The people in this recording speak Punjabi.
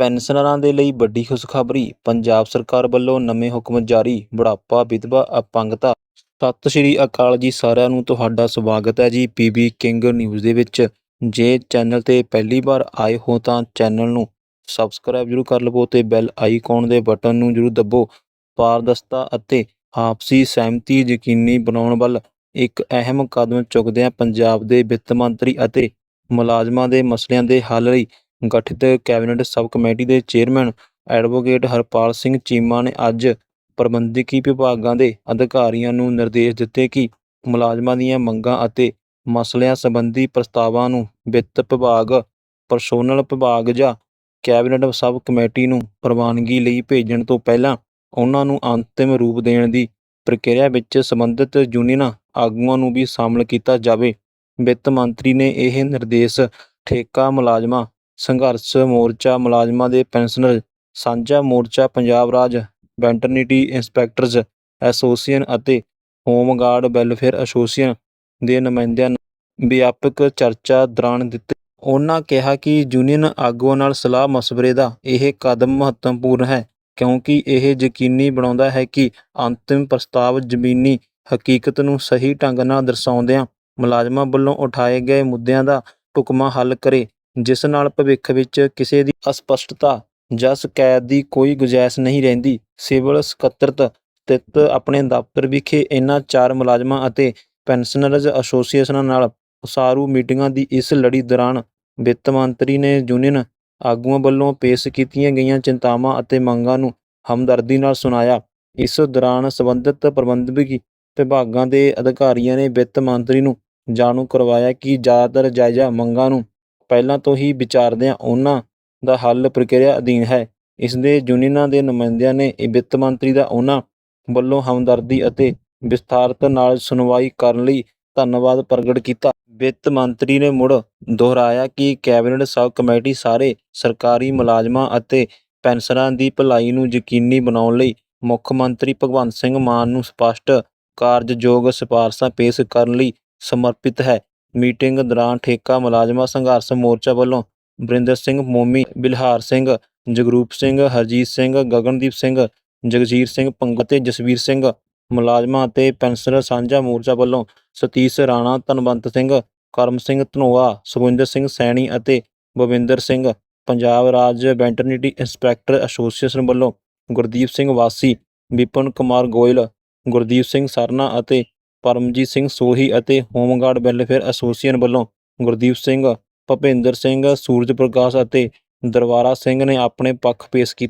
ਪੈਨਸ਼ਨਰਾਂ ਦੇ ਲਈ ਵੱਡੀ ਖੁਸ਼ਖਬਰੀ। ਪੰਜਾਬ ਸਰਕਾਰ ਵੱਲੋਂ ਨਵੇਂ ਹੁਕਮ ਜਾਰੀ। ਬੁਢਾਪਾ ਵਿਧਵਾ ਅਪੰਗਤਾ। ਸਤਿ ਸ਼੍ਰੀ ਅਕਾਲ ਜੀ ਸਾਰਿਆਂ ਨੂੰ ਤੁਹਾਡਾ ਸਵਾਗਤ ਹੈ ਜੀ ਪੀਬੀ ਕਿੰਗ ਨਿਊਜ਼ ਦੇ ਵਿੱਚ। ਜੇ ਚੈਨਲ ਤੇ ਪਹਿਲੀ ਵਾਰ ਆਏ ਹੋ ਤਾਂ ਚੈਨਲ ਨੂੰ ਸਬਸਕ੍ਰਾਈਬ ਜ਼ਰੂਰ ਕਰ ਲਵੋ ਤੇ ਬੈਲ ਆਈਕਨ ਦੇ ਬਟਨ ਨੂੰ ਜ਼ਰੂਰ ਦੱਬੋ। ਪਾਰਦਰਸ਼ਤਾ ਅਤੇ ਆਪਸੀ ਸਹਿਮਤੀ ਯਕੀਨੀ ਬਣਾਉਣ ਵੱਲ ਇੱਕ ਅਹਿਮ ਕਦਮ ਚੁੱਕਦਿਆਂ ਪੰਜਾਬ ਦੇ ਵਿੱਤ ਮੰਤਰੀ ਅਤੇ ਮੁਲਾਜ਼ਮਾਂ ਦੇ ਮਸਲਿਆਂ ਦੇ ਹੱਲ ਲਈ ਗਠਿਤ ਕੈਬਨਿਟ ਸਬ ਕਮੇਟੀ ਦੇ ਚੇਅਰਮੈਨ ਐਡਵੋਕੇਟ ਹਰਪਾਲ ਸਿੰਘ ਚੀਮਾ ਨੇ ਅੱਜ ਪ੍ਰਬੰਧਕੀ ਵਿਭਾਗਾਂ ਦੇ ਅਧਿਕਾਰੀਆਂ ਨੂੰ ਨਿਰਦੇਸ਼ ਦਿੱਤੇ ਕਿ ਮੁਲਾਜ਼ਮਾਂ ਦੀਆਂ ਮੰਗਾਂ ਅਤੇ ਮਸਲਿਆਂ ਸੰਬੰਧੀ ਪ੍ਰਸਤਾਵਾਂ ਨੂੰ ਵਿੱਤ ਵਿਭਾਗ, ਪਰਸੋਨਲ ਵਿਭਾਗ ਜਾਂ ਕੈਬਨਿਟ ਸਬ ਕਮੇਟੀ ਨੂੰ ਪ੍ਰਵਾਨਗੀ ਲਈ ਭੇਜਣ ਤੋਂ ਪਹਿਲਾਂ ਉਹਨਾਂ ਨੂੰ ਅੰਤਿਮ ਰੂਪ ਦੇਣ ਦੀ ਪ੍ਰਕਿਰਿਆ ਵਿੱਚ ਸੰਬੰਧਿਤ ਯੂਨੀਅਨਾਂ ਆਗੂਆਂ ਨੂੰ ਵੀ ਸ਼ਾਮਲ ਕੀਤਾ ਜਾਵੇ। ਵਿੱਤ ਮੰਤਰੀ ਨੇ ਇਹ ਨਿਰਦੇਸ਼ ਠੇਕਾ ਮੁਲਾਜ਼ਮਾਂ ਸੰਘਰਸ਼ ਮੋਰਚਾ ਮੁਲਾਜ਼ਮਾਂ ਦੇ ਪੈਨਸ਼ਨਰ, ਸਾਂਝਾ ਮੋਰਚਾ ਪੰਜਾਬ ਰਾਜ, ਵੈਟਰਨਿਟੀ ਇੰਸਪੈਕਟਰਜ਼ ਐਸੋਸੀਏਸ਼ਨ ਅਤੇ ਹੋਮਗਾਰਡ ਵੈਲਫੇਅਰ ਐਸੋਸੀਏਸ਼ਨ ਦੇ ਨੁਮਾਇੰਦਿਆਂ ਨਾਲ ਵਿਆਪਕ ਚਰਚਾ ਦੌਰਾਨ ਦਿੱਤੇ। ਉਹਨਾਂ ਕਿਹਾ ਕਿ ਯੂਨੀਅਨ ਆਗੂਆਂ ਨਾਲ ਸਲਾਹ ਮਸ਼ਵਰੇ ਦਾ ਇਹ ਕਦਮ ਮਹੱਤਵਪੂਰਨ ਹੈ, ਕਿਉਂਕਿ ਇਹ ਯਕੀਨੀ ਬਣਾਉਂਦਾ ਹੈ ਕਿ ਅੰਤਿਮ ਪ੍ਰਸਤਾਵ ਜ਼ਮੀਨੀ ਹਕੀਕਤ ਨੂੰ ਸਹੀ ਢੰਗ ਨਾਲ ਦਰਸਾਉਂਦਿਆਂ ਮੁਲਾਜ਼ਮਾਂ ਵੱਲੋਂ ਉਠਾਏ ਗਏ ਮੁੱਦਿਆਂ ਦਾ ਢੁਕਵਾਂ ਹੱਲ ਕਰੇ। ਜਿਸ ਨਾਲ ਭਵਿੱਖ ਵਿੱਚ ਕਿਸੇ ਦੀ ਅਸਪਸ਼ਟਤਾ ਜਾਂ ਸ਼ਿਕਾਇਤ ਦੀ ਕੋਈ ਗੁੰਜਾਇਸ਼ ਨਹੀਂ ਰਹਿੰਦੀ। ਸਿਵਲ ਸਕੱਤਰਤ ਸਥਿਤ ਆਪਣੇ ਦਫ਼ਤਰ ਵਿਖੇ ਇਹਨਾਂ ਚਾਰ ਮੁਲਾਜ਼ਮਾਂ ਅਤੇ ਪੈਨਸ਼ਨਰਜ਼ ਐਸੋਸੀਏਸ਼ਨਾਂ ਨਾਲ ਉਸਾਰੂ ਮੀਟਿੰਗਾਂ ਦੀ ਇਸ ਲੜੀ ਦੌਰਾਨ ਵਿੱਤ ਮੰਤਰੀ ਨੇ ਯੂਨੀਅਨ ਆਗੂਆਂ ਵੱਲੋਂ ਪੇਸ਼ ਕੀਤੀਆਂ ਗਈਆਂ ਚਿੰਤਾਵਾਂ ਅਤੇ ਮੰਗਾਂ ਨੂੰ ਹਮਦਰਦੀ ਨਾਲ ਸੁਣਾਇਆ। ਇਸ ਦੌਰਾਨ ਸੰਬੰਧਿਤ ਪ੍ਰਬੰਧਕੀ ਵਿਭਾਗਾਂ ਦੇ ਅਧਿਕਾਰੀਆਂ ਨੇ ਵਿੱਤ ਮੰਤਰੀ ਨੂੰ ਜਾਣੂ ਕਰਵਾਇਆ ਕਿ ਜ਼ਿਆਦਾਤਰ ਜਾਇਜ਼ਾ ਮੰਗਾਂ ਨੂੰ ਪਹਿਲਾਂ ਤੋਂ ਹੀ ਵਿਚਾਰਦਿਆਂ ਉਹਨਾਂ ਦਾ ਹੱਲ ਪ੍ਰਕਿਰਿਆ ਅਧੀਨ ਹੈ। ਇਸ ਦੇ ਯੂਨੀਅਨਾਂ ਦੇ ਨੁਮਾਇੰਦਿਆਂ ਨੇ ਵਿੱਤ ਮੰਤਰੀ ਦਾ ਉਹਨਾਂ ਵੱਲੋਂ ਹਮਦਰਦੀ ਅਤੇ ਵਿਸਥਾਰਤ ਨਾਲ ਸੁਣਵਾਈ ਕਰਨ ਲਈ ਧੰਨਵਾਦ ਪ੍ਰਗਟ ਕੀਤਾ। ਵਿੱਤ ਮੰਤਰੀ ਨੇ ਮੁੜ ਦੁਹਰਾਇਆ ਕਿ ਕੈਬਨਿਟ ਸਬ ਕਮੇਟੀ ਸਾਰੇ ਸਰਕਾਰੀ ਮੁਲਾਜ਼ਮਾਂ ਅਤੇ ਪੈਨਸ਼ਨਰਾਂ ਦੀ ਭਲਾਈ ਨੂੰ ਯਕੀਨੀ ਬਣਾਉਣ ਲਈ ਮੁੱਖ ਮੰਤਰੀ ਭਗਵੰਤ ਸਿੰਘ ਮਾਨ ਨੂੰ ਸਪਸ਼ਟ ਕਾਰਜਯੋਗ ਸਿਫਾਰਸ਼ਾਂ ਪੇਸ਼ ਕਰਨ ਲਈ ਸਮਰਪਿਤ ਹੈ। ਮੀਟਿੰਗ ਦੌਰਾਨ ਠੇਕਾ ਮੁਲਾਜ਼ਮਾਂ, ਸੰਘਰਸ਼ ਮੋਰਚਾ ਵੱਲੋਂ ਬਰਿੰਦਰ ਸਿੰਘ, ਮੋਮੀ, ਬਿਲਹਾਰ ਸਿੰਘ, ਜਗਰੂਪ ਸਿੰਘ, ਹਰਜੀਤ ਸਿੰਘ, ਗਗਨਦੀਪ ਸਿੰਘ, ਜਗਜੀਤ ਸਿੰਘ ਪੰਗਾ ਅਤੇ ਜਸਵੀਰ ਸਿੰਘ, ਮੁਲਾਜ਼ਮਾਂ ਅਤੇ ਪੈਨਸ਼ਨਰ ਸਾਂਝਾ ਮੋਰਚਾ ਵੱਲੋਂ ਸਤੀਸ਼ ਰਾਣਾ, ਧਨਵੰਤ ਸਿੰਘ, ਕਰਮ ਸਿੰਘ ਧਨੋਆ, ਸੁਖਵਿੰਦਰ ਸਿੰਘ ਸੈਣੀ ਅਤੇ ਬਵਿੰਦਰ ਸਿੰਘ, ਪੰਜਾਬ ਰਾਜ ਵੈਟਰਨਿਟੀ ਇੰਸਪੈਕਟਰ ਐਸੋਸੀਏਸ਼ਨ ਵੱਲੋਂ ਗੁਰਦੀਪ ਸਿੰਘ ਵਾਸੀ, ਵਿਪਨ ਕੁਮਾਰ ਗੋਇਲ, ਗੁਰਦੀਪ ਸਿੰਘ ਸਰਨਾ ਅਤੇ ਪਰਮਜੀਤ ਸਿੰਘ ਸੋਹੀ ਅਤੇ ਹੋਮਗਾਰਡ ਵੈਲਫੇਅਰ ਐਸੋਸੀਏਸ਼ਨ ਵੱਲੋਂ ਗੁਰਦੀਪ ਸਿੰਘ, ਭਪਿੰਦਰ ਸਿੰਘ, ਸੂਰਜ ਪ੍ਰਕਾਸ਼ ਅਤੇ ਦਰਬਾਰਾ ਸਿੰਘ ਨੇ ਆਪਣੇ ਪੱਖ ਪੇਸ਼ ਕੀਤੇ।